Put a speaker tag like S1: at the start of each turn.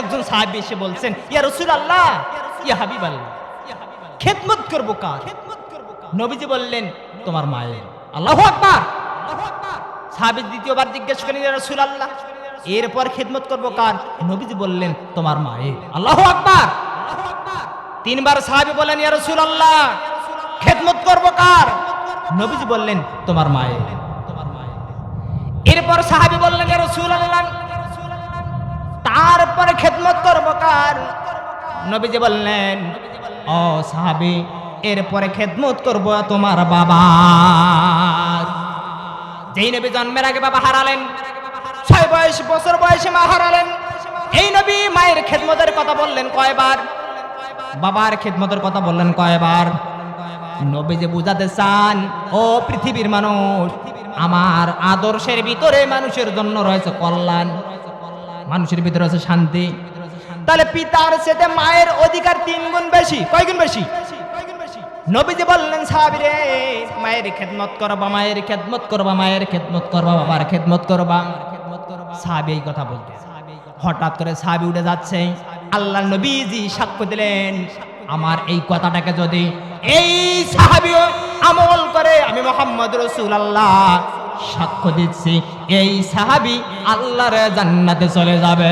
S1: একজন সাহাবি এসে বলছেন, ইয়া রসুল আল্লাহ ইয়া হাবিব আল্লাহ খেদমত করব কার? নবীজি বললেন, তোমার মায়ের। আল্লাহ আকবার। সাহাবি দ্বিতীয়বার জিজ্ঞেস করেন, ইয়া রসুল আল্লাহ এরপর খেদমত করব কার? নবীজি বললেন, তোমার মায়ের। আল্লাহ আকবার। তিনবার সাহাবি বলেন, ইয়া রসুল আল্লাহ খেদমত করব কার? নবীজি বললেন, তোমার মায়ের। তোমার মায়ের এরপর সাহাবি বললেন, ইয়া রসুল আল্লাহ খেদমত করব কার? নবীজি বললেন, ও সাহাবি, এরপরে খেদমত করব তোমার বাবা। যেই নবী জন্মের আগে বাবা হারালেন, ছয় বয়স, বছর বয়সে মা হারালেন। এই নবী মায়ের খেদমতের কথা বললেন কয়বার? বাবার খেদমতের কথা বললেন কয়বার? নবী যে বুঝাতে চান, ও পৃথিবীর মানুষ, আমার আদর্শের ভিতরে মানুষের জন্য রয়েছে কল্যাণ। মানুষের ভিতরে আছে শান্তি। তাহলে পিতার সাথে মায়ের অধিকার তিন গুণ বেশি। কয় গুণ বেশি? নবীজি বললেন, সাহাবিরে, মায়ের খেদমত করবা, মায়ের খেদমত করবা, মায়ের খেদমত করবা, বাবার খেদমত করবা। সাহাবি এই কথা বলতে হঠাৎ করে সাহাবি উঠে যাচ্ছে। আল্লাহ নবীজি সাক্ষ্য দিলেন, আমার এই কথাটাকে যদি এই সাহাবিও আমল করে, আমি মোহাম্মদ রসুল আল্লাহ সাক্ষ্য দিচ্ছি এই সাহাবি আল্লাহর জান্নাতে চলে যাবে।